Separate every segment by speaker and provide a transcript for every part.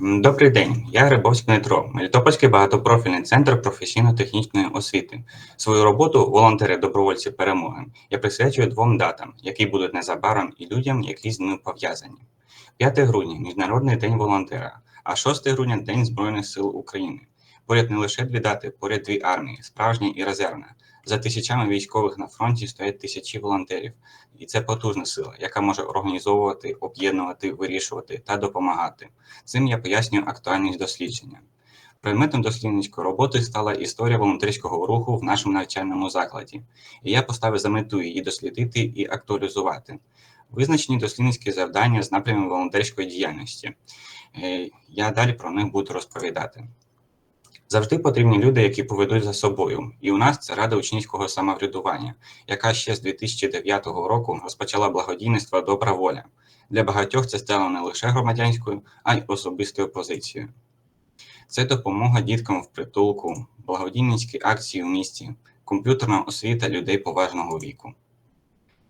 Speaker 1: Добрий день, я Грибовський Дмитро, Мелітопольський багатопрофільний центр професійно-технічної освіти. Свою роботу волонтери добровольці перемоги я присвячую двом датам, які будуть незабаром і людям, які з ними пов'язані. 5 грудня Міжнародний день волонтера, а 6 грудня День Збройних сил України. Поряд не лише дві дати, поряд дві армії, справжня і резервна. За тисячами військових на фронті стоять тисячі волонтерів, і це потужна сила, яка може організовувати, об'єднувати, вирішувати та допомагати. Цим я пояснюю актуальність дослідження. Предметом дослідницької роботи стала історія волонтерського руху в нашому навчальному закладі, і я поставив за мету її дослідити і актуалізувати. Визначені дослідницькі завдання з напрямів волонтерської діяльності. Е, Я далі про них буду розповідати. Завжди потрібні люди, які поведуть за собою. І у нас це Рада учнівського самоврядування, яка ще з 2009 року розпочала благодійництво Добра воля. Для багатьох це стало не лише громадянською, а й особистою позицією. Це допомога діткам в притулку, благодійницькі акції в місті, комп'ютерна освіта людей поважного віку.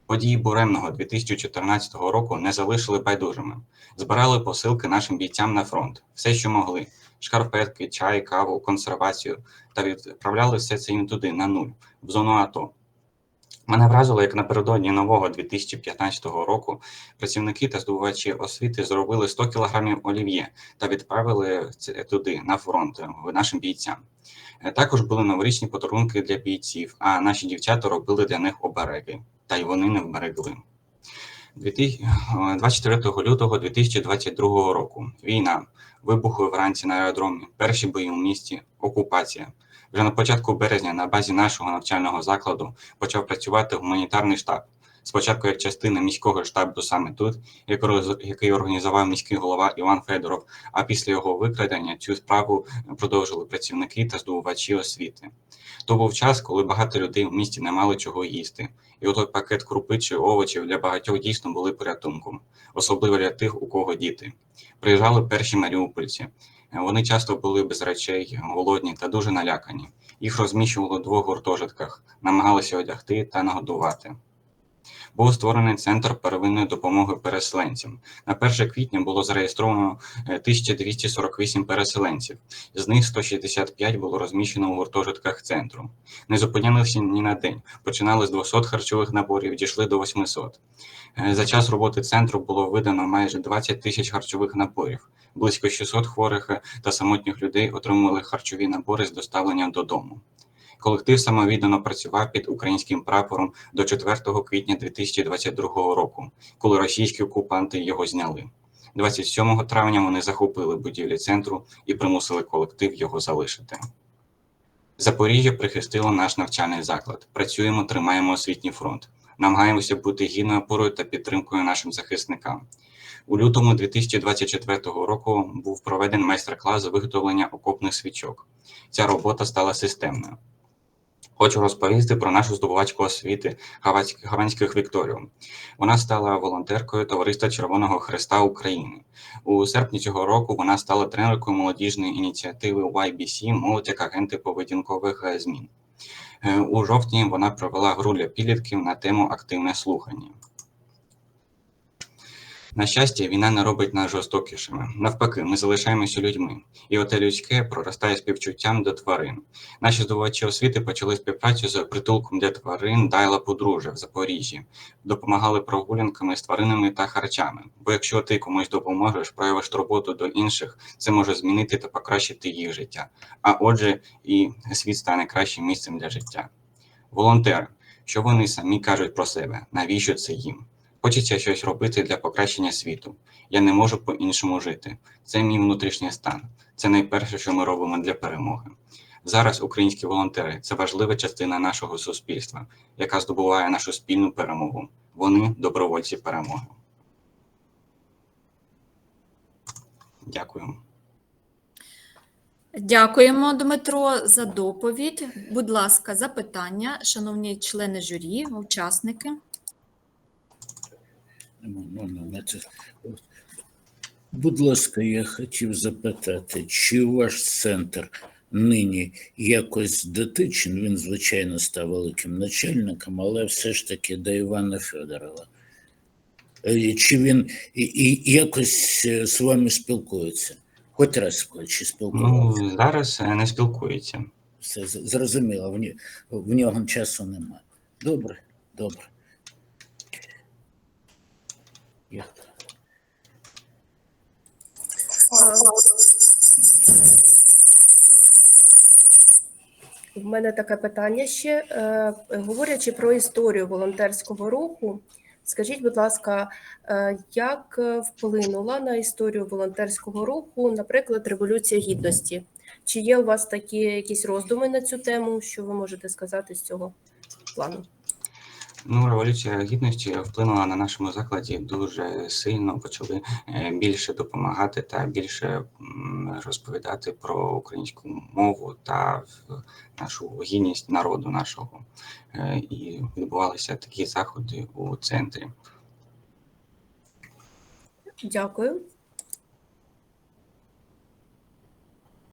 Speaker 1: Події буремного 2014 року не залишили байдужими. Збирали посилки нашим бійцям на фронт, все, що могли: шкарпетки, чай, каву, консервацію, та відправляли все це їм туди, на нуль, в зону АТО. Мене вразило, як напередодні нового 2015 року працівники та здобувачі освіти зробили 100 кілограмів олів'є та відправили це туди, на фронт, нашим бійцям. Е, Також були новорічні подарунки для бійців, а наші дівчата робили для них обереги, та й вони не вберегли. 24 лютого 2022 року війна, вибухи вранці на аеродромі, перші бої у місті, окупація. Вже на початку березня на базі нашого навчального закладу почав працювати гуманітарний штаб. Спочатку як частина міського штабу саме тут, який організував міський голова Іван Федоров, а після його викрадення цю справу продовжили працівники та здобувачі освіти. То був час, коли багато людей в місті не мали чого їсти, і отой пакет крупи чи овочів для багатьох дійсно були порятунком, особливо для тих, у кого діти. Приїжджали перші маріупольці. Вони часто були без речей, голодні та дуже налякані. Їх розміщували у двох гуртожитках, намагалися одягти та нагодувати. Був створений центр первинної допомоги переселенцям. На 1 квітня було зареєстровано 1248 переселенців, з них 165 було розміщено у гуртожитках центру. Не зупинялися ні на день. Починали з 200 харчових наборів, дійшли до 800. За час роботи центру було видано майже 20 тисяч харчових наборів. Близько 600 хворих та самотніх людей отримували харчові набори з доставленням додому. Колектив самовіддано працював під українським прапором до 4 квітня 2022 року, коли російські окупанти його зняли. 27 травня вони захопили будівлі центру і примусили колектив його залишити. Запоріжжя прихистило наш навчальний заклад. Працюємо, тримаємо освітній фронт, намагаємося бути гідною опорою та підтримкою нашим захисникам. У лютому 2024 року був проведений майстер-клас виготовлення окопних свічок. Ця робота стала системною. Хочу розповісти про нашу здобувачку освіти Гаванських Вікторію. Вона стала волонтеркою Товариства Червоного Христа України. У серпні цього року вона стала тренеркою молодіжної ініціативи YBC Молодь як агенти поведінкових змін. У жовтні вона провела гру для підлітків на тему активне слухання. На щастя, війна не робить нас жорстокішими. Навпаки, ми залишаємося людьми, і оте людське проростає співчуттям до тварин. Наші здобувачі освіти почали співпрацю з притулком для тварин Дайла Подружжя в Запоріжжі, допомагали прогулянками з тваринами та харчами. Бо якщо ти комусь допоможеш, проявиш турботу до інших, це може змінити та покращити їх життя. А отже, і світ стане кращим місцем для життя. Волонтери, що вони самі кажуть про себе, навіщо це їм? Хочеться щось робити для покращення світу. Я не можу по-іншому жити. Це мій внутрішній стан. Це найперше, що ми робимо для перемоги. Зараз українські волонтери це важлива частина нашого суспільства, яка здобуває нашу спільну перемогу. Вони добровольці перемоги. Дякую.
Speaker 2: Дякуємо, Дмитро, за доповідь. Будь ласка, запитання, шановні члени журі, учасники.
Speaker 3: Ну, ну, ну, Будь ласка, я хотів запитати, чи ваш центр нині якось дотичен? Він, звичайно, став великим начальником, але все ж таки до Івана Федорова. Е, Чи він і, і якось е, з вами спілкується? Хоч раз чи спілкувався?
Speaker 1: Ну, зараз е, не спілкується.
Speaker 3: Все зрозуміло, в, в нього часу немає. Добре, добре.
Speaker 4: В мене таке питання ще. Е, Говорячи про історію волонтерського руху, скажіть, будь ласка, е, як вплинула на історію волонтерського руху, наприклад, Революція Гідності? Чи є у вас такі якісь роздуми на цю тему, що ви можете сказати з цього плану?
Speaker 1: Ну, революція гідності вплинула на нашому закладі дуже сильно. Почали е, більше допомагати та більше розповідати про українську мову та нашу гідність народу нашого. Е, І відбувалися такі заходи у центрі.
Speaker 4: Дякую.